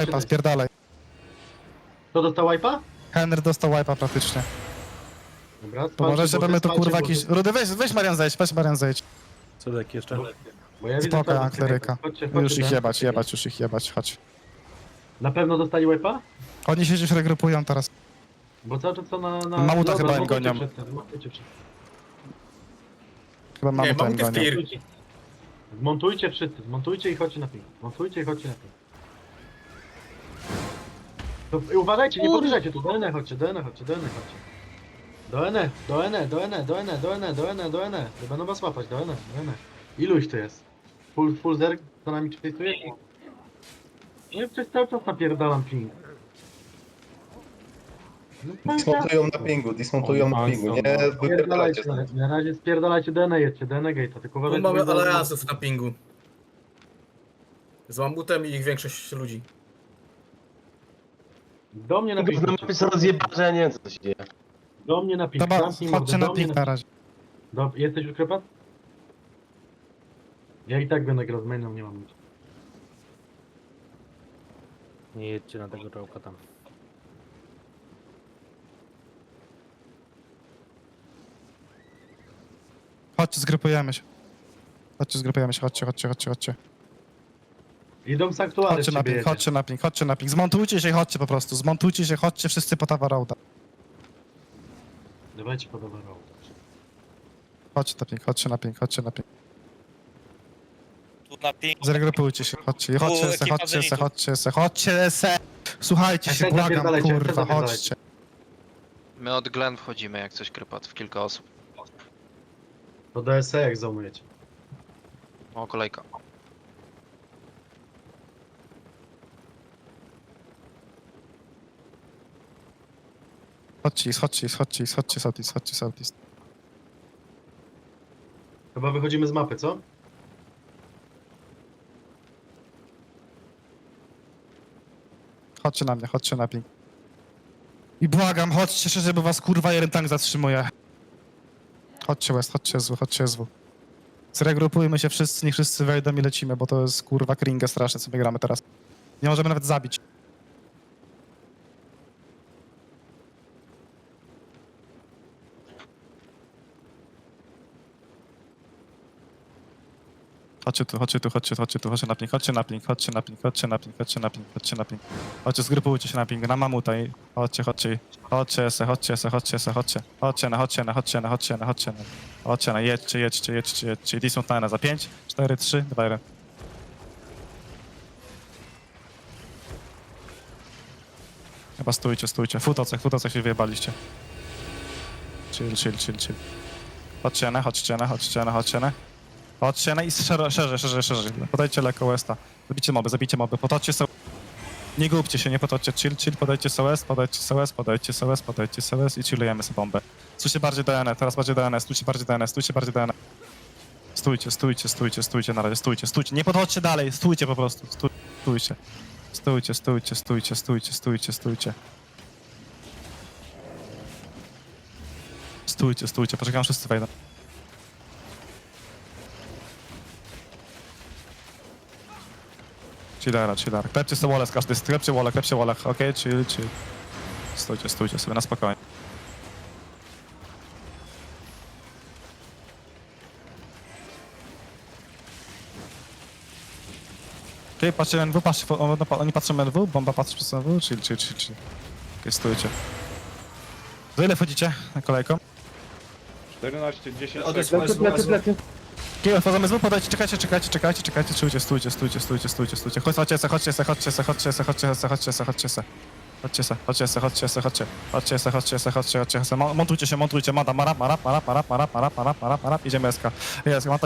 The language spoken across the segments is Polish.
Wipa, spierdalaj. Kto dostał wipe'a? Henry dostał wipe'a praktycznie. Dobra, To może, spalcie żeby my tu boty, kurwa spalcie jakiś... boty. Rudy, weź, weź Marian zejdź, weź Marian zejdź. Cudek jeszcze. Bo ja widzę Spoko, kleryka. Chodźcie, Już chodźcie, ich ten- jebać, jebać, już ich jebać, chodź. Na pewno dostali wipe'a? Oni się gdzieś regrupują teraz. Bo cały czas są na... na... Mamuta Dobra, chyba im gonią. Chyba mamy Nie, tam w gonią. tir. Zmontujcie wszyscy, zmontujcie i chodźcie na ping. Zmontujcie i chodźcie na ping. To, uważajcie, nie podjeżdżajcie tu, do N chodźcie, do N chodźcie, do N chodźcie. Do N, do N, do N, do N, do N, do N, do N. Nie Będą was łapać, do N, do N. Ilu ich tu jest? Full, full zerg, co nami czytuje? Nie, przez cały czas napierdalam ping. No, Dismontują na pingu, dismontują na pingu, nie wypierdalajcie Spierdalajcie, na razie spierdalajcie DN jedźcie, DN gate'a, tylko Tu uważajcie. mamy bo- aliansów na pingu. Z mamutem i ich większość ludzi. Do mnie na Tylko ping. na mapie są rozjebane, że ja nie wiem co się dzieje. Do mnie na ping. Dobra, chodźcie na ping na razie. Do, jesteś już krepat? Ja i tak będę grał z mainem, nie mam nic. Nie jedźcie na tego czołka tam. Chodźcie, zgrupujemy się. Chodźcie, zgrupujemy się, chodźcie, chodźcie, chodźcie, chodźcie. Idą sanktuary Chodźcie na ping, chodźcie na ping, chodźcie na ping. Zmontujcie się i chodźcie po prostu. Zmontujcie się, chodźcie wszyscy po Tower Roada. Dawajcie podobało. Chodźcie na ping, chodźcie na ping, chodźcie na ping. Tu na ping. Zregrupujcie się, chodźcie, chodźcie se, ekipa chodźcie se, Zenitu. chodźcie se, chodźcie se. Słuchajcie Ja się, błagam, zapierdalać, ja chcę kurwa, chodźcie. My od Glen wchodzimy jak coś krypat w kilka osób. To DSE jak załamujecie. O, kolejka. Chodźcie, chodźcie, chodźcie, chodźcie, southeast, chodźcie, southeast. Chyba wychodzimy z mapy, co? Chodźcie na mnie, chodźcie na ping. I błagam, chodźcie szczerze, bo was kurwa jeden tank zatrzymuje. Chodźcie West, chodźcie zły, chodźcie zły. Zregrupujmy się wszyscy, niech wszyscy wejdą i lecimy, bo to jest kurwa kringę straszne, co my gramy teraz. Nie możemy nawet zabić. Chodźcie tu, chodźcie tu, chodźcie tu, chodźcie tu, chodźcie na ping, chodźcie na ping, chodźcie na ping, chodźcie na ping, chodźcie na ping, chodźcie na ping. Chodźcie, zgrupujcie się na ping, na mamuta i chodźcie, chodźcie, chodźcie se, chodźcie se, chodźcie se, chodźcie. Chodźcie na, chodźcie na, chodźcie na, chodźcie na, chodźcie na. Chodźcie na, jedźcie, jedźcie, jedźcie, jedźcie. Są na za 5, 4, 3, 2, 1. Chyba stójcie, stójcie. Futocek, futocek się wyjebaliście. Chill, chill, chill, chill. Chodźcie na, chodźcie na, chodźcie na, chodźcie na. Chodźcie na i szerzej, szerzej, szerzej. Podajcie lekko Westa. Zabijcie moby, zabijcie moby. Potoczcie so... Nie głupcie się, nie potoczcie. Chill, chill, podajcie SOS, podajcie SOS, podajcie SOS, podajcie SOS i chillujemy sobie bombę. Stójcie bardziej do NE, teraz bardziej do NE, stójcie bardziej do NE, stójcie bardziej do NE. Stójcie, stójcie, stójcie, stójcie na razie, stójcie, stójcie. Nie podchodźcie dalej, stójcie po prostu, stój- stójcie. Stójcie, stójcie, stójcie, stójcie, stójcie, stójcie. Stójcie, stójcie, poczekam, wszyscy wejdą. Chillera, chillera. Klepcie sobie wole z każdej strony, klepcie wole, klepcie wole, okej, chill, chill. Stójcie, stójcie sobie na spokojnie. Okej, patrzcie NW, patrzcie, po- o, no, oni patrzą NW, bomba patrzy przez NW, chill, chill, chill, chill. Okej, stójcie. Za ile wchodzicie na kolejką? 14, 10 Plecy, plecy, plecy. Okej, wchodzimy z podajcie, czekajcie, czekajcie, czekajcie, czekajcie, stójcie, stójcie, stójcie, stójcie, stójcie, stójcie. Chodź, chodźcie se, chodźcie se, chodźcie se, chodźcie se, chodźcie se, chodźcie se, chodźcie se. Chodźcie se, chodźcie se, chodźcie se, chodźcie. Chodźcie se, chodźcie se, chodźcie, chodźcie se. Mo- Montujcie się, montujcie, mata, marap, marap, marap, marap, marap, marap, marap, marap, marap, SK.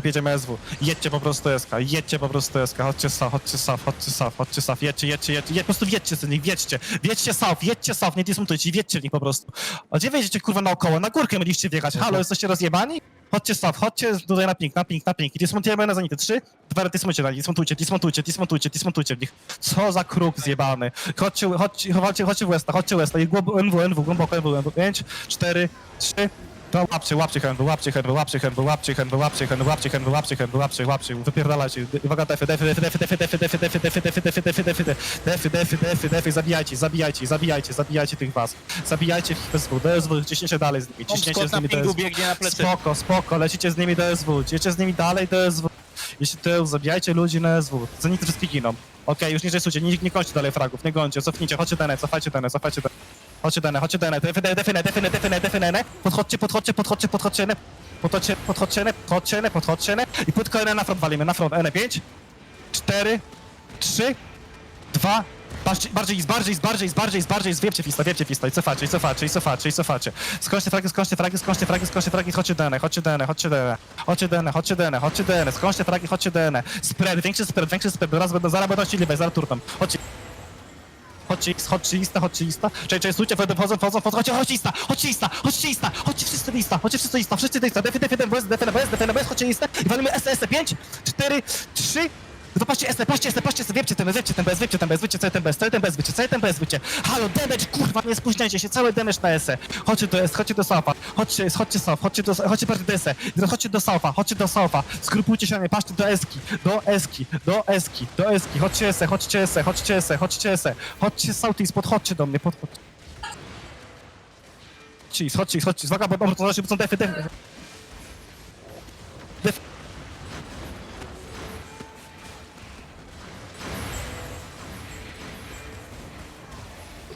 Jedziemy SW. Jedźcie po prostu SK, jedźcie po prostu SK, chodźcie saf, chodźcie saf, chodźcie saf, chodźcie saf, jedźcie, jedźcie, jedźcie, po prostu jedźcie z nich, wiedźcie, wiedźcie saf, jedźcie saf, nie wiedźcie w nich po prostu. A gdzie wjedziecie, kurwa, naokoło? Na górkę mieliście wjechać, halo, jesteście rozjebani? Chodźcie staw, chodźcie tutaj na ping, na ping, na ping. I dismontujemy na zanity. Trzy, dwa, dismontujcie na nich, dismontujcie, dismontujcie, dismontujcie, dismontujcie w nich. Co za kruk zjebany. Chodźcie, chodźcie, chodźcie, chodźcie w Westa, chodźcie w Westa. I głęb- NW, NW, głęboko NW. Pięć, cztery, trzy, To łapcie, łapcie henby, łapcie henby, łapcie henby, łapcie henby, łapcie henby, łapcie henby, łapcie henby, łapcie, łapcie, wypierdalajcie. Uwaga, defy, defy, defy, defy, defy, defy, defy, defy, defy, defy, defy, defy, defy, defy, defy, defy, defy, zabijajcie, zabijajcie, zabijajcie, zabijajcie tych was. Zabijajcie ich DSW, DSW, ciśniecie dalej z nimi, ciśniecie z nimi DSW. Spoko, spoko, lecicie z nimi do SW, idziecie z nimi dalej do SW. Jeśli to zabijajcie ludzi na SW, zenity wszystkie giną. Okej, już nie rysujcie, nie, nie kończcie dalej fragów, nie gońcie, cofnijcie, chodźcie dane, cofajcie dane, cofajcie dane. Chodźcie dane, chodźcie dane, define, define, define, define, define, podchodźcie, podchodźcie, podchodźcie, podchodźcie, ne, podchodźcie, podchodźcie, ne, podchodźcie, ne, podchodźcie, ne, i płytko N na front walimy, na front, N, 5, 4, 3, 2, Bardziej, bardziej, bardziej, bardziej, bardziej, bardziej, wiepcie fista, wiepcie fista i cofacie, i cofacie, i cofacie, i cofacie. Skończcie fragi, skończcie fragi, skończcie fragi, skończcie fragi, chodźcie dene, chodźcie dene, chodźcie dene, chodźcie dene, chodźcie dene, chodźcie dene, skończcie fragi, chodźcie dene. Spread, większy spread, większy spread, zaraz będą, zaraz będą chcieli wejść, zaraz turtam. Chodźcie. Chodźcie, ist, chodźcie lista, chodźcie lista. Czekaj, czekaj, stójcie, wchodzą, wchodzą, wchodzą, wchodzą, chodźcie, chodźcie lista, chodźcie lista, chodźcie lista, chodźcie wszyscy lista, chodźcie wszyscy lista, wszyscy lista, defy, defy, defy, defy, defy, defy, defy, defy, chodźcie lista i walimy SS, 5, 4, 3, no patrzcie S, patrzcie S, patrzcie S, wiepcie ten, wiepcie ten bez, wiepcie ten bez, wiepcie cały ten bez, cały ten bez, wiecie, cały ten bez, wiecie. Halo, damage, kurwa, nie spóźniajcie się, cały damage na S. Chodźcie do S, chodźcie do South'a, chodźcie, chodźcie South, chodźcie do, chodźcie do S, teraz chodźcie do South'a, chodźcie do South'a, skrupujcie się, nie, patrzcie do Eski, do Eski, do Eski, do Eski, chodźcie S, chodźcie S, chodźcie S, chodźcie S, chodźcie Southeast, podchodźcie do mnie, podchodźcie. Chodźcie, chodźcie, chodźcie, uwaga, bo to są defy, defy. Def-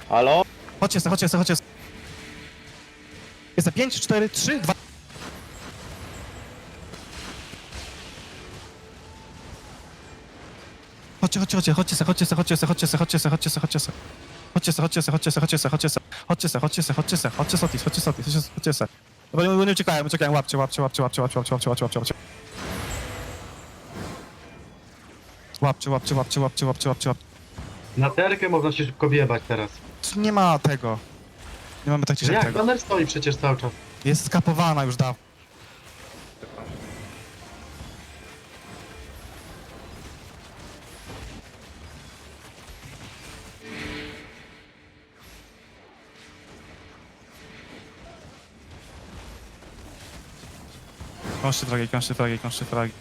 Halo? Chodźcie se, chodźcie se, chodźcie se. Jest za 5, 4, 3, 2. Chodźcie, chodźcie, chodźcie, chodźcie se, chodźcie se, chodźcie se, chodźcie se, chodźcie se, chodźcie se, chodźcie se. Chodźcie se, chodźcie se, chodźcie se, chodźcie se, chodźcie se, chodźcie se, chodźcie se, chodźcie se, chodźcie sotis, chodźcie sotis, chodźcie se, chodźcie se. Dobra, nie, nie uciekają, uciekają, łapcie, łapcie, łapcie, łapcie, łapcie, łapcie, łapcie, łapcie, łapcie, łapcie. Łapcie, łapcie, łapcie, łapcie, łapcie. Na terkę można się szybko wjebać teraz. Nie ma tego. Nie mamy tak No Jak? tego. Banner stoi przecież cały czas. Jest skapowana już dawno. Kończcie fragi, kończcie fragi, kończcie fragi.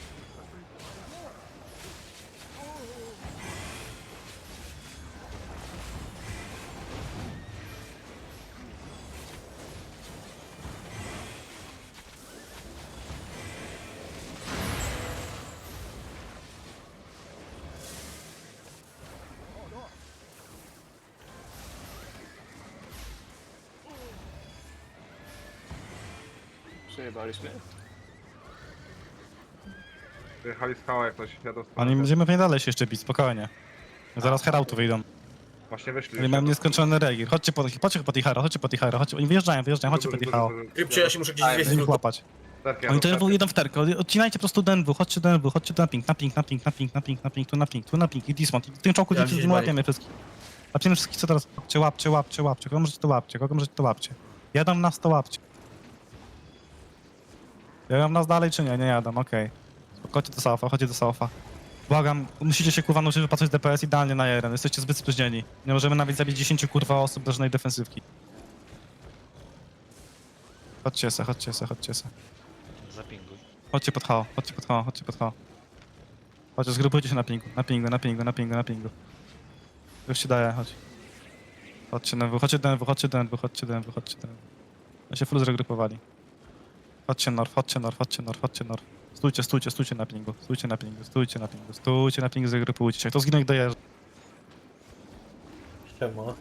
Przejebaliśmy. Jechali skała jak jadą z Oni będziemy pewnie dalej się jeszcze bić, spokojnie. Zaraz herauty wyjdą. Właśnie wyszli. Oni mają nieskończony regir. Chodźcie po, chodźcie po Tichara, chodźcie po Tichara, chodźcie. Oni wyjeżdżają, wyjeżdżają, chodźcie po Tichara. Krypcie, ja się muszę gdzieś Będziemy zwiedzić. ich łapać. Oni to idą w terkę, odcinajcie po prostu DNW, chodźcie do DNW, chodźcie na ping, na ping, na ping, na ping, na ping, na ping, tu na ping, tu na ping i dismount. I w tym czołku Ja się nie łapiemy wszystkich. Łapiemy wszystkich, co teraz łapcie, łapcie, łapcie, łapcie, kogo możecie to łapcie, kogo możecie to łapcie. Jadą nas, to łapcie. Jadą nas dalej, czy nie? Nie jadą, okej. Chodźcie do Saufa, chodźcie do Saufa. Błagam, musicie się kurwa nauczyć wypatrzeć DPS idealnie na jeden, jesteście zbyt spóźnieni. Nie możemy nawet zabić 10 kurwa osób do żadnej defensywki. Chodźcie se, chodźcie se, chodźcie se. Zapinguj. Chodźcie pod hao, chodźcie pod hao, chodźcie pod hao. Chodźcie, zgrupujcie się na pingu, na pingu, na pingu, na pingu, na pingu. Już się daje, chodź. Chodźcie DNW, chodźcie DNW, chodźcie DNW, chodźcie DNW, chodźcie DNW. Ja się full zregrupowali. Chodźcie north, chodźcie north, chodźcie north, chodźcie north. Stójcie, stójcie, stójcie na pingu, stójcie na pingu, stójcie na pingu, stójcie na pingu, zregrupujcie się. Kto zginął, dojeżdża. Siema.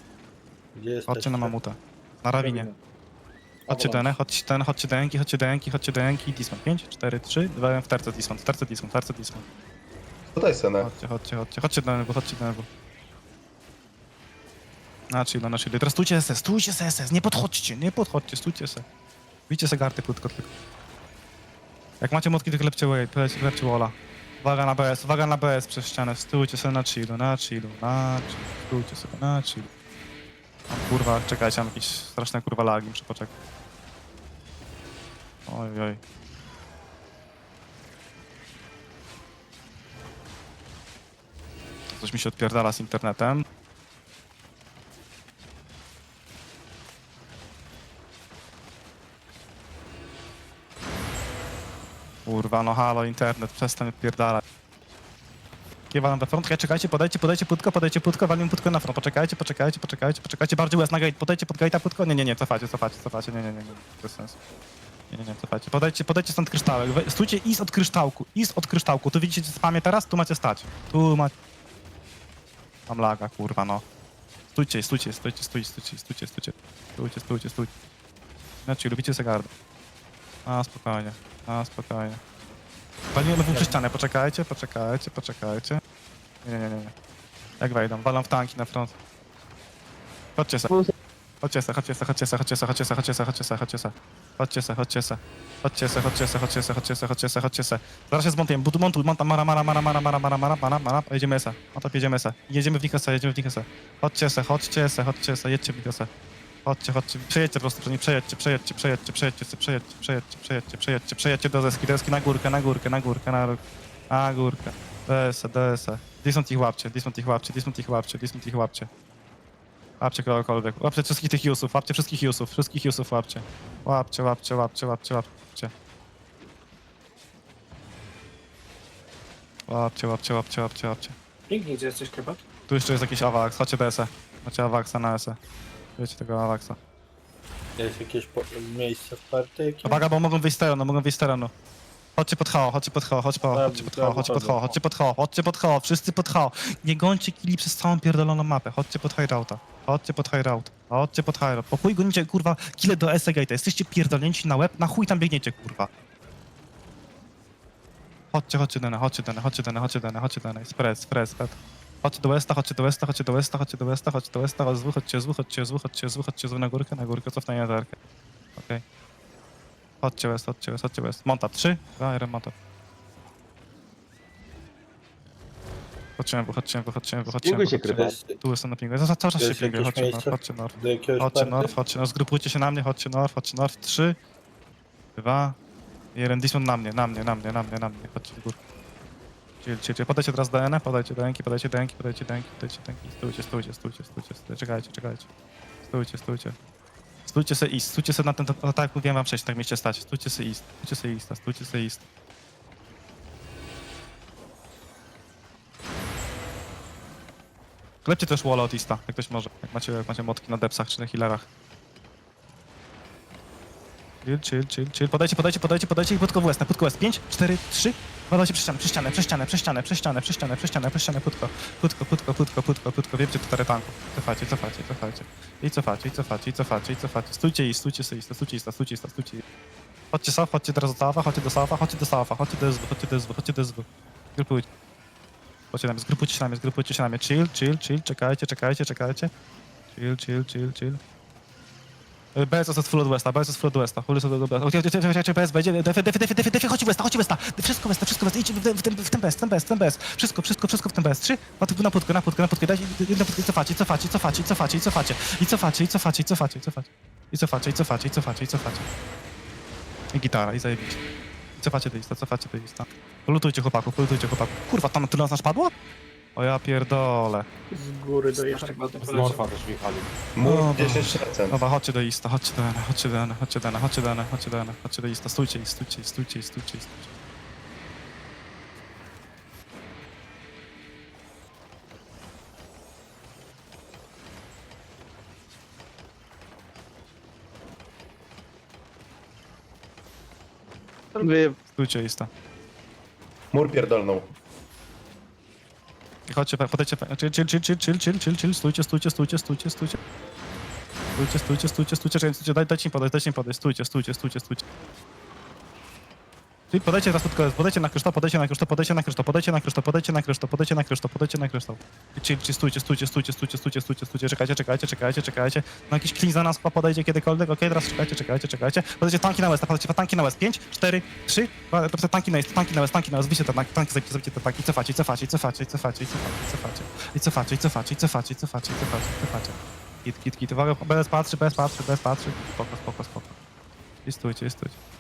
Gdzie jesteś? Chodźcie na mamuta. Na rawinie. Chodźcie dene, chodźcie ten, chodźcie denki, chodźcie denki, chodźcie denki, Dismount. 5, 4, 3, 2, w terce Dismount, w terce Dismount, w terce Dismount. Tutaj scenę. Chodźcie, chodźcie, chodźcie, chodźcie do NW, chodźcie do NW. Na chillu, na chillu. Teraz stójcie SS, stójcie SS, nie podchodźcie, nie podchodźcie, stójcie se. Bijcie se garty krótko tylko. Jak macie motki, to klepcie way, klepcie, klepcie walla. Uwaga na BS, uwaga na BS przez ścianę, stójcie sobie na chillu, na chillu, na chillu, stójcie sobie na chillu. Kurwa, czekajcie, mam jakieś straszne kurwa lagi, muszę poczekać. Oj, oj. Coś mi się odpierdala z internetem. Kurwa, no halo, internet, przestań odpierdalać. Kiewalam we front, Czekajcie, podajcie, podajcie płytko, podajcie płytko, walimy płytko na front. Poczekajcie, poczekajcie, poczekajcie, poczekajcie, bardziej łez na gate, podajcie pod gate'a płytko. Nie, nie, nie, cofacie, cofacie, cofacie, nie, nie, nie, nie, bez sensu. Nie, nie, nie, cofajcie. Podajcie, podajcie stąd kryształek. We- Stójcie is od kryształku, is od kryształku. Tu widzicie spamie teraz, tu macie stać. Tu macie... Mam laga, kurwa, no. Stójcie, stójcie, stójcie, stójcie, stójcie, stójcie, stójcie. Stójcie, stójcie, stójcie. Znaczy, lubicie segardę. A, spokojnie, a, spokojnie. Walimy w ścianę, poczekajcie, poczekajcie, poczekajcie. Nie, nie, nie, nie. Jak wejdą, walą w tanki na front. Chodźcie se. Chodźcie se, chodźcie se, chodźcie se, chodźcie se, chodźcie se, chodźcie se, chodźcie se, chodźcie se. Chodźcie se, chodźcie se. Chodźcie se, chodźcie se, chodźcie se, chodźcie se, chodźcie se, chodźcie se. Zaraz się zmontuję, budu montuj, monta, mara, mara, mara, mara, mara, mara, mara, mara, mara, jedziemy se. No jedziemy se. Jedziemy w Nikosa, jedziemy w Nikosa. Chodźcie se, chodźcie se, chodźcie se, jedźcie w Nikosa. Chodźcie, chodźcie, przejedźcie po prostu, przynajmniej przejedźcie, przejedźcie, przejedźcie, przejedźcie, se, przejedźcie, przejedźcie, przejedźcie, przejedźcie, przejedźcie do deski, deski na górkę, na górkę, na górkę, na górkę, na górkę. DS, DS. Dismont ich łapcie, dismont ich łapcie, dismont ich łapcie, dismont ich łapcie. Łapcie kogokolwiek. Łapcie wszystkich tych Jusów, łapcie wszystkich Jusów, wszystkich Jusów łapcie. Łapcie, łapcie, łapcie, łapcie, łapcie. Łapcie, łapcie, łapcie, łapcie, łapcie. Pięknie, gdzie jesteś, Krypat? Tu jeszcze jest jakiś Avax, chodźcie DS. Macie Avaxa na S. Wiecie tego Avaxa. Jest jakieś po- miejsce w party? Uwaga, bo mogą wyjść z terenu, mogą wyjść z terenu. Chodźcie pod HO, chodźcie pod HO, chodźcie pod HO, chodźcie pod HO, chodźcie pod HO, chodźcie pod HO, chodźcie pod wszyscy pod HO. Nie gońcie kili przez całą pierdoloną mapę, chodźcie pod high routa. Chodźcie pod high route, chodźcie pod high route. Po chuj gonicie, kurwa, kile do SE Gate'a. Jesteście pierdolnięci na łeb, na chuj tam biegniecie, kurwa. Chodźcie, chodźcie dane, chodźcie dane, chodźcie dane, chodźcie dane, chodźcie dane. Spread, spread, spread. Chodźcie do Westa, chodźcie do Westa, chodźcie do Westa, chodźcie do Westa, chodźcie do Westa, chodźcie zły, chodźcie zły, chodźcie zły, chodźcie zły, chodźcie zły na górkę, na górkę, cofnę na tarkę. Okej. Chodźcie West, chodźcie West, chodźcie West. Monta, 3, 2, 1, monta. Chodźcie, wychodźcie, wychodźcie, wychodźcie. Pinguj się, wychodźcie. Tu jestem na pingu. Cały czas się Jest pinguję, jakieś chodźcie north, miejsce? chodźcie north. Do jakiegoś Chodźcie party? north, chodźcie north, zgrupujcie się na mnie, chodźcie north, chodźcie north. 3, 2, 1, Dismont na mnie, na mnie, na mnie, na mnie, na mnie. Chodźcie w górę. Chill, chill, chill. Podajcie teraz do N, podajcie do Enki, podajcie do Enki, podajcie do Enki, podajcie do Enki. Stójcie, stójcie, stójcie, stójcie, stójcie. Czekajcie, czekajcie. Stójcie, stójcie. Stójcie se east, stójcie se na ten, no tak mówiłem wam wcześniej, tak mieście stać. Stójcie se east, stójcie se east, stójcie se east. Klepcie też wall autista, jak ktoś może. Jak macie, jak macie motki na depsach czy na healerach. Chill, chill, chill, chill. Podajcie, podajcie, podajcie, podajcie i West, na płytko West. 5, 4, 3. Podajcie przez ścianę, przez ścianę, przez ścianę, przez ścianę, przez ścianę, przez ścianę, przez ścianę, przez ścianę, płytko. Płytko, płytko, płytko, płytko, płytko. Wiecie, to tanków. Cofacie, cofacie, cofacie. I cofacie, i cofacie, i cofacie, i cofacie. Stójcie i stójcie sobie, stójcie i stójcie i stójcie. Chodźcie sof, chodźcie teraz do Safa, chodźcie do Safa, chodźcie do Safa, chodźcie do SW, chodźcie do SW, chodźcie do SW. Grupujcie. Chodźcie na mnie, zgrupujcie się na mnie, zgrupujcie się na mnie. Chill, chill, chill, czekajcie, czekajcie, czekajcie. Chill, chill, chill, chill. BS od Full od Westa, BS od Full od Westa, Hulus Westa. Chodź, będzie, defy, defy, defy, defy, defy, chodź Westa, chodź Westa. Wszystko Westa, wszystko Westa, idź w, w, w, w ten BS, w ten BS, ten BS. Wszystko, wszystko, wszystko w ten BS. Trzy, na, na putkę, na putkę, na putkę, daj, na putkę, cofacie, cofacie, cofacie, cofacie, cofacie. I cofacie, i cofacie, i cofacie, i cofacie. I cofacie, i cofacie, i cofacie, i cofacie. I gitara, i zajebiście. I cofacie do lista, cofacie do lista. Lutujcie chłopaków, lutujcie chłopaków. Kurwa, tam tu nas nasz padło? O ja pierdolę. Z góry dojeżdżaj. Z Norfa też wjechali. Mur Dobra. 10%. Dobra, chodźcie do Ista, chodźcie do N, chodźcie do N, chodźcie do N, chodźcie do N, chodźcie do N, chodźcie do Ista, stójcie i stójcie i stójcie i stójcie i stójcie. Stójcie Ista. Mur pierdolną. Chodźcie, podejdźcie, chill, chill, chill, chill, chill, chill, chill, chill, stójcie, stójcie, stójcie, stójcie, stójcie. Stójcie, stójcie, stójcie, stójcie, stójcie, daj, dajcie mi podejść, dajcie mi podejść, stójcie, stójcie, stójcie, stójcie. Czyli podajcie teraz pod podajcie na kryształ, podajcie na kryształ, podajcie na kryształ, podajcie na kryształ, podajcie na kryształ, podajcie na kryształ, podajcie na kryształ. I Chill, chill, stójcie, stójcie, stójcie, stójcie, stójcie, stójcie, stójcie, czekajcie, czekajcie, czekajcie, czekajcie. No jakiś klin za nas podejdzie kiedykolwiek, okej, teraz czekajcie, czekajcie, czekajcie. Podajcie tanki na west, podajcie tanki na west, 5, 4, 3, to tanki na west, tanki na west, tanki na west, zbicie te tanki, tanki, zabijcie, zabijcie te tanki, cofacie, cofacie, cofacie, cofacie, cofacie, cofacie, cofacie, cofacie, cofacie, cofacie, cofacie, cofacie. Git, git, git, uwaga, bez patrzy, bez patrzy, bez patrzy, spoko, spoko, spoko. I stójcie, i stójcie.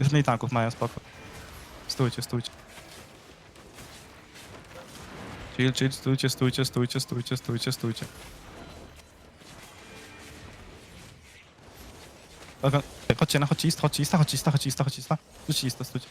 Żadnej tanków mają, spoko. Stójcie, stójcie. Chill, chill, stójcie, stójcie, stójcie, stójcie, stójcie, stójcie. Dobra, Chodźcie na chodź lista, chodź lista, chodź lista, chodź lista, chodź lista. Stójcie lista, stójcie.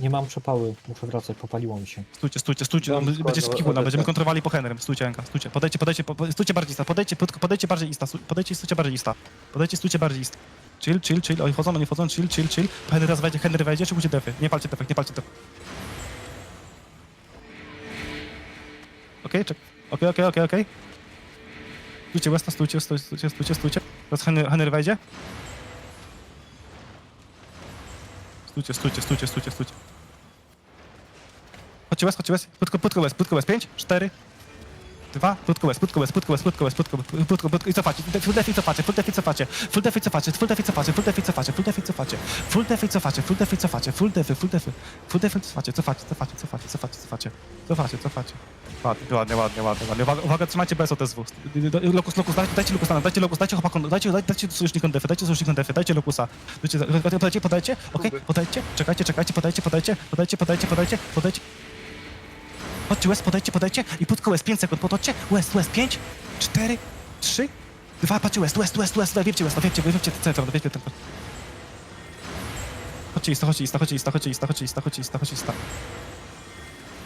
Nie mam przepały, muszę wracać, popaliło mi się. Stójcie, stójcie, stójcie, Dam będzie skład, ale będziemy tak. kontrowali po Henrym. Stójcie, Enka, stójcie, podejdźcie, podejdźcie, po- stójcie bardziej ista, podejdźcie, pod- podejdźcie bardziej ista, stu- podejdźcie, stójcie bardziej ista. Podejdźcie, stójcie bardziej ista. Chill, chill, chill, oni wchodzą, oni wchodzą, chill, chill, chill. Henry raz wejdzie, Henry wejdzie, szybujcie defy. Nie palcie defek, nie palcie defek. Okej, czek. Okej, okej, okej, okej. Stójcie, Westa, stójcie, stójcie, stójcie, stójcie, stójcie. Teraz Henry, Henry wejdzie. Stójcie, stójcie, stójcie, stójcie, stójcie. Chodźcie West, chodźcie West. Płytko, płytko West, płytko West. 5, 4, 2, płytko West, płytko West, płytko West, płytko West, płytko, płytko, płytko i cofacie. Full defi cofacie, full defi cofacie, full defi cofacie, full defi cofacie, full defi cofacie, full defi cofacie, full defi cofacie, full defi cofacie, full defi, full defi, full defi cofacie, cofacie, cofacie, cofacie, cofacie, cofacie, cofacie, cofacie. Ładnie, ładnie, ładnie, ładnie, ładnie. Uwaga, uwaga, trzymajcie bez OTSW. Lokus, lokus, dajcie, dajcie lokusa, dajcie lokus, dajcie chłopakom, dajcie, dajcie, dajcie sojusznikom defy, dajcie sojusznikom defy, dajcie lokusa. Dajcie, podajcie, podajcie, okej, podajcie, czekajcie, czekajcie, podajcie, podajcie, podajcie, podajcie, podajcie, podajcie. Chodźcie, West, podajcie, podajcie i płytko West, 5 sekund, podchodźcie. West, West, 5, 4, 3, 2, patrzcie West, West, West, West, wiecie West, wiecie, wiecie centrum, wiecie centrum. Chodźcie ista, chodźcie ista, chodźcie ista, chodźcie ista, chodźcie ista, chodźcie ista, chodźcie ista.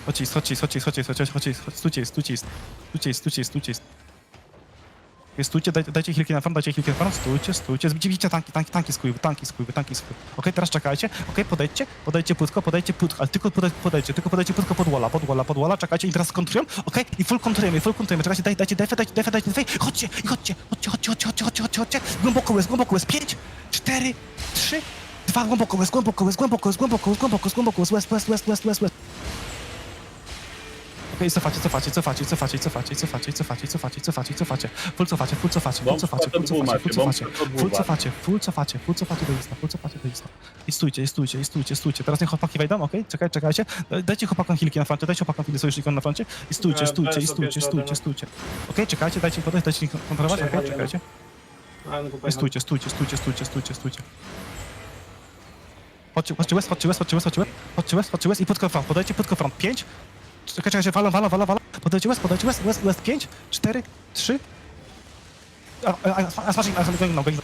Chodźcie ist, chodźcie ist, chodźcie ist, chodźcie ist, chodźcie ist, chodźcie ist, stójcie ist, stójcie ist, stójcie ist, stójcie ist, stójcie ist. Okej, Stójcie, dajcie, dajcie chwilkę na front, dajcie chwilkę na front, stójcie, stójcie, zbicie, tanki, tanki, tanki skójby, tanki skójby, tanki skójby. Okej, teraz czekajcie, okej, podejdźcie, podejdźcie płytko, podejdźcie płytko, ale tylko podej- podejdźcie, tylko podejdźcie płytko pod walla, pod walla, pod walla, czekajcie i teraz kontrują, okej, i full kontrujemy, full kontrujemy, czekajcie, daj, dajcie defę, dajcie defę, dajcie defę, chodźcie, i chodźcie, chodźcie, chodźcie, chodźcie, chodźcie, chodźcie, chodźcie, głęboko łez, głęboko łez, pięć, cztery, trzy, dwa, głęboko łez, głęboko łez, głęboko łez, głęboko łez, głęboko łez, głęboko łez, łez, łez, łez, łez, łez, Okej, cofacie, cofacie, cofacie, cofacie, cofacie, cofacie, cofacie, cofacie, cofacie, cofacie, full cofacie, full cofacie, full cofacie, full cofacie, full cofacie, full cofacie, full cofacie, full cofacie do lista, full cofacie do lista. I stójcie, i stójcie, i stójcie, stójcie. Teraz niech chłopaki wejdą, okej? Czekaj, czekajcie. Daj- Dajcie chłopakom chwilki na froncie, dajcie chłopakom chwilę sojusznikom na froncie. I stójcie, stójcie, i stójcie, stójcie, stójcie. Okej, czekajcie, dajcie im podejść, dajcie im kontrolować, okej? Czekajcie. I stójcie, stójcie, stójcie, stójcie, stójcie, stójcie. Chodźcie, chodźcie west, chodźcie west, chodźcie west, chodźcie west, chodźcie west, chodźcie west i płytko front, podajcie płytko front. 5, czekaj, czekaj, walą, walą, walą, walą. Podajcie west, podajcie west, west, west, 5, 4, 3. A, a, a, smacznik, no, no,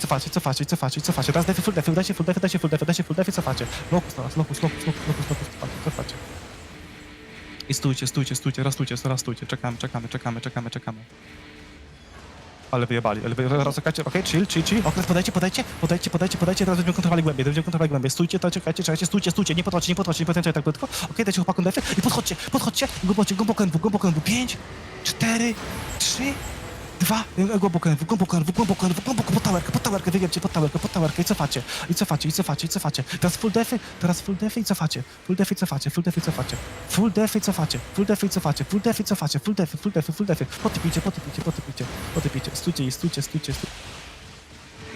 Cofacie, cofacie, cofacie, cofacie. Teraz dajcie full defy, dajcie full defy, dajcie full defy, dajcie full defy, cofacie. Lokus teraz, lokus, lokus, lokus, lokus, lokus, cofacie, cofacie. I stójcie, stójcie, stójcie, raz stójcie. Czekamy, czekamy, czekamy, czekamy, czekamy. Ale wyjebali, ale wyjebali. Raz czekajcie, okej, chill, chill, chill. Okres, podajcie, podajcie, podajcie, podajcie, podajcie. Teraz będziemy kontrolowali głębiej, będziemy kontrolowali głębiej. Stójcie, to czekajcie, czekajcie, stójcie, stójcie. Nie podchodźcie, nie podchodźcie, nie podchodźcie tak krótko. Okej, dajcie chłopakom defy i podchodźcie, podchodźcie. Głęboko NW, głęboko NW. 5, 4, 3, Dwa, e, głęboko NW, głęboko NW, głęboko NW, głęboko pod towerkę, pod towerkę, wyjebcie pod towerkę, pod towerkę i cofacie, i cofacie, i cofacie, i cofacie. Teraz full defy, teraz full defy i cofacie, full defy, cofacie, full defy, cofacie, full defy, cofacie, full defy, cofacie, full defy, cofacie, full defy, full defy, full defy, potypijcie, potypijcie, potypijcie, potypijcie, stójcie i stójcie, stójcie, stójcie.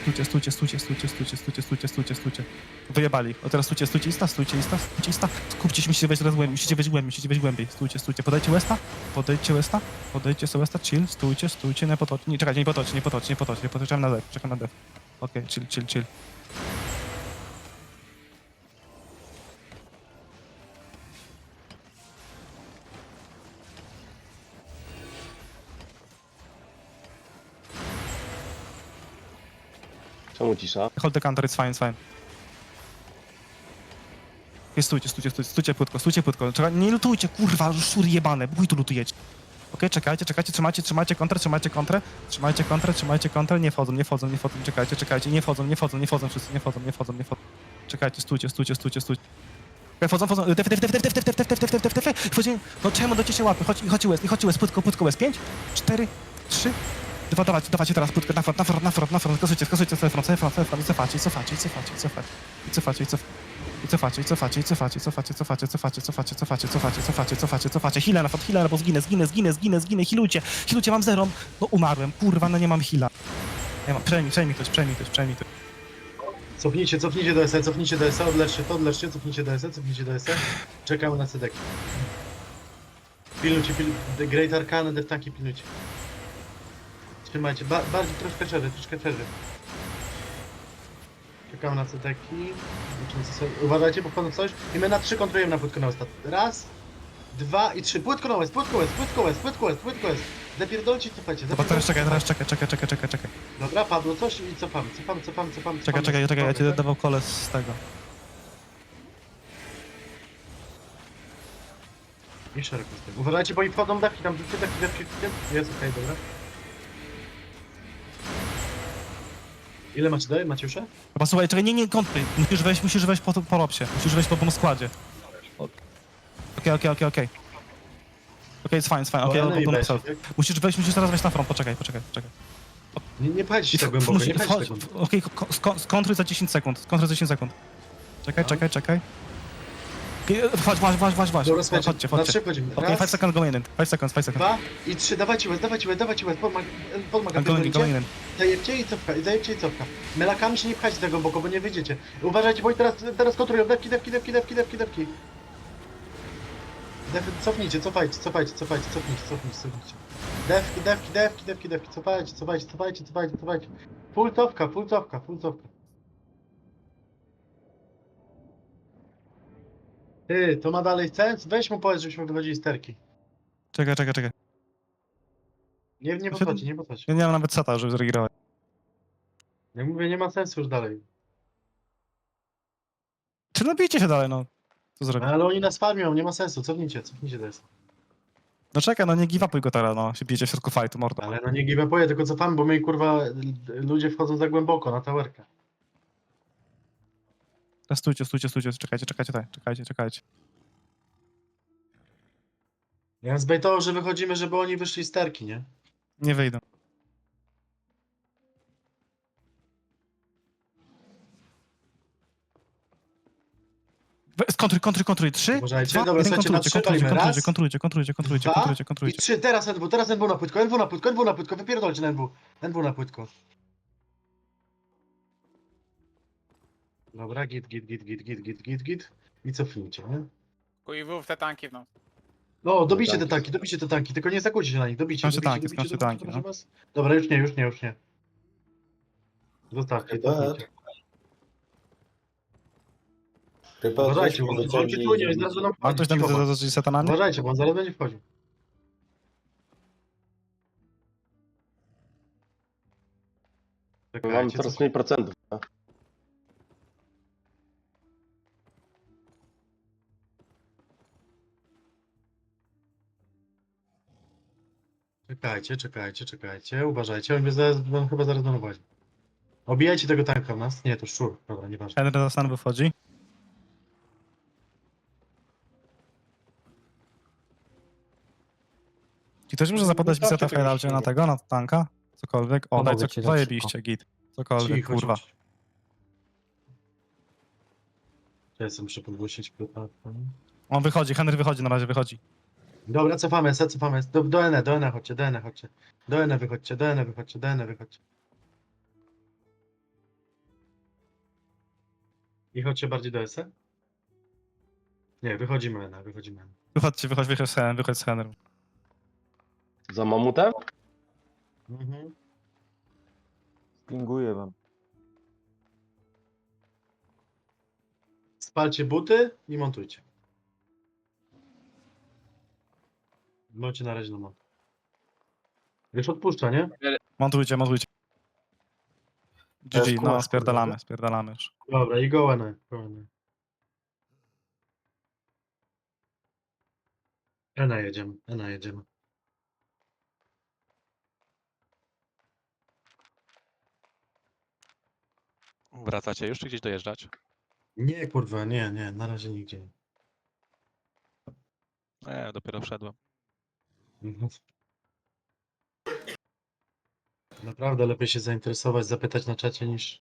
Stójcie, stójcie, stójcie, stójcie, stójcie, stójcie, stójcie, stójcie, stójcie. Wyjebali. O teraz stójcie, stójcie, ista, stójcie, ista, stójcie, ista. Skupcie się, musicie wejść teraz głębiej, musicie wejść głębiej, musicie wejść głębiej. Stójcie, stójcie. Podajcie Westa, podejdźcie Westa, podejdźcie sobie Westa, chill, stójcie, stójcie, nie potoczcie, nie, czekajcie, nie potoczcie, nie potoczcie, nie potoczcie, nie potoczcie, czekam na def, czekam na def. Okej, chill, chill, chill. Cisza? Hold the counter, it's fine, it's fine. Jest, stójcie, stójcie, stójcie, stójcie płytko, stójcie płytko. Czekaj, nie lutujcie, kurwa, szury jebane, chuj tu lutujecie. Okej, czekajcie, czekajcie, trzymajcie, trzymajcie kontrę, trzymajcie kontrę, trzymajcie kontrę, trzymajcie kontrę, nie wchodzą, nie wchodzą, nie wchodzą, czekajcie, czekajcie, nie wchodzą, nie wchodzą, nie wchodzą wszyscy, nie wchodzą, nie wchodzą, nie wchodzą. Czekajcie, stójcie, stójcie, stójcie, stójcie. Okej, Wchodzą, wchodzą, def, def, def, def, def, def, def, def, def, def, def, def, wchodzimy, no czemu dajcie się łapy, chodź, i chodź łez, i chodź łez, płytko, płytko łez, pięć, cztery, trzy, dwa, dawajcie, dawajcie teraz płytkę na front, na front, na front, na front, kasujcie, kasujcie, sobie front, sobie front, sobie front, i cofacie, i cofacie, i cofacie, i cofacie, i cofacie, i cofacie. I cofacie, i cofacie, i cofacie, cofacie, cofacie, cofacie, cofacie, cofacie, cofacie, cofacie, cofacie, cofacie. Hila na front, hila, bo zginę, zginę, zginę, zginę, zginę, hilujcie, hilujcie, mam zero. No umarłem, kurwa, no nie mam hila. Nie mam, przejmij, przejmij ktoś, przejmij ktoś, przejmij ktoś. Cofnijcie, cofnijcie do SE, cofnijcie do odleczcie to, odleczcie, cofnijcie do SE, cofnijcie do SE. Czekamy na cedeki. Pilnujcie, pilnujcie. Great Arcana, Deftaki pilnujcie. Trzymajcie, ba bardziej troszkę szerzej, troszkę szerzej. Czekamy na sobie. Uważajcie, bo wchodzą coś. I my na trzy kontrolujemy na płytko na ostatni. Raz, dwa i trzy. Płytko na łez, płytko łez, płytko łez, płytko łez, płytko łez. Zapierdolcie, cofajcie. Dobra, teraz czekaj, teraz czekaj, czekaj, czekaj, czekaj, czekaj. Dobra, padło coś i cofamy, cofamy, cofamy, cofamy. Czekaj, czekaj, czekaj, ja ci dawał kole z tego. I szeroko z tym. Uważajcie, bo i wchodzą dawki, tam rzućcie dawki, dawki. Jest okej, dobra. Ile macie dalej, Maciusze? Chyba słuchaj, czekaj, nie, nie, kontry. Musisz wejść, musisz wejść po, po lopsie. Musisz wejść po tym składzie. Okej, okej, okej, okej. Okej, jest fine, jest fine, okej, Bo enemy okay, tak? Musisz wejść, musisz teraz wejść na front, poczekaj, poczekaj, poczekaj. Nie, nie I tak głęboko, nie wchodź- tak głęboko. Okej, ko- sko- skontruj za 10 sekund, skontruj za 10 sekund. Czekaj, czekaj, czekaj. Okej, chodź, chodź, chodź, chodź, chodź. Dobra, słuchajcie, Chodźcie, na chodźcie. trzy wchodzimy. Okej, 5 Raz, seconds go in, 5 seconds, 5 seconds. dwa i trzy. Dawajcie łez, dawajcie łez, dawajcie łez. Podmag, podmag, I'm going, going in. Zajebcie i cofka, i zajebcie i cofka. Melakami się nie pchajcie tak głęboko, bo nie wyjdziecie. Uważajcie, bo teraz, teraz kontrują. Dewki, dewki, dewki, dewki, dewki, dewki. Def, cofnijcie, cofajcie, cofajcie, cofajcie, cofnijcie, cofnijcie, cofnijcie. Dewki, dewki, dewki, dewki, dewki, cofajcie, cofajcie, cofajcie, cofajcie, cofajcie. Full cofka, full cofka. Ty, to ma dalej sens? Weź mu powiedz, żebyśmy wychodzili z terki. Czekaj, czekaj, czekaj. Nie, nie podchodzi, nie podchodzi. Ja nie mam nawet seta, żeby zregirować. Ja mówię, nie ma sensu już dalej. Czy nabijcie się dalej, no. Co zrobię? Ale oni nas farmią, nie ma sensu, cofnijcie, cofnijcie teraz. No czekaj, no nie give upuj go teraz, no. Się bijecie w środku fightu, mordo. Ale no nie give upuję, tylko cofamy, bo my kurwa l- ludzie wchodzą za głęboko na towerkę. Teraz stójcie, stójcie, stójcie, czekajcie, czekajcie, tak, czekajcie, czekajcie. Ja zbejtował, że wychodzimy, żeby oni wyszli z terki, nie? Nie wyjdą. We- Skontruj, kontruj, kontruj. Trzy, Uważajcie, dwa, dobra, jeden, słuchajcie, na kontrujcie, kontrujcie, kontrujcie, Raz, kontrujcie, kontrujcie, kontrujcie, dwa kontrujcie, I kontrujcie. trzy, teraz NW, teraz NW na płytko, NW na płytko, NW na płytko, wypierdolcie na NW. NW na płytko. Dobra, git, git, git, git, git, git, git, git. I cofnijcie, nie? Kuiwu w te tanki w nas. No, dobijcie te tanki. dobijcie te tanki, tylko nie zakłóćcie się na nich, dobijcie, Skończcie tanki, skończcie dobijcie, tanki, proszę no. was. Dobra, już nie, już nie, już nie. Zostawcie, Chyba- cofnijcie. Chyba Uważajcie, żeśmy bo on wyciągli- zaraz będą Ma wchodzić. ktoś tam na mnie? Uważajcie, bo on zaraz będzie wchodził. Mamy Czekajcie, coraz co- mniej procentów. no. Czekajcie, czekajcie, czekajcie, uważajcie, on zaraz, on chyba zaraz wchodzić. Obijajcie tego tanka w nas. Nie, to szczur. Dobra, nieważne. Henry Stan wychodzi. Czy ktoś może zapodać mi seta w hideoutie na tego, na tanka? Cokolwiek? O, daj, Pomogę co, ci, dać zajebiście, git. Cokolwiek, Cicho, kurwa. cicho. Ja sobie muszę podgłosić. On wychodzi, Henry wychodzi, na razie wychodzi. Dobra, cofamy, se cofamy. Do, do N, do N chodźcie, do N chodźcie. Do N wychodźcie, do N wychodźcie, do N wychodźcie. I chodźcie bardziej do S? Nie, wychodzimy N, wychodzimy N. Wychodźcie, wychodź, wychodź z Henry, wychodź z Henry. Za mamutem? Mhm. Pinguję wam. Spalcie buty i montujcie. Bądźcie na razie na mont. Już odpuszcza, nie? Montujcie, montujcie. GG, no, spierdalamy, kurwa, spierdalamy już. Dobra, i go N. Go N. Ena jedziemy, Ena jedziemy. Wracacie już, czy gdzieś dojeżdżać? Nie, kurwa, nie, nie, na razie nigdzie. Nie, dopiero wszedłem. Mhm. Naprawdę lepiej się zainteresować, zapytać na czacie niż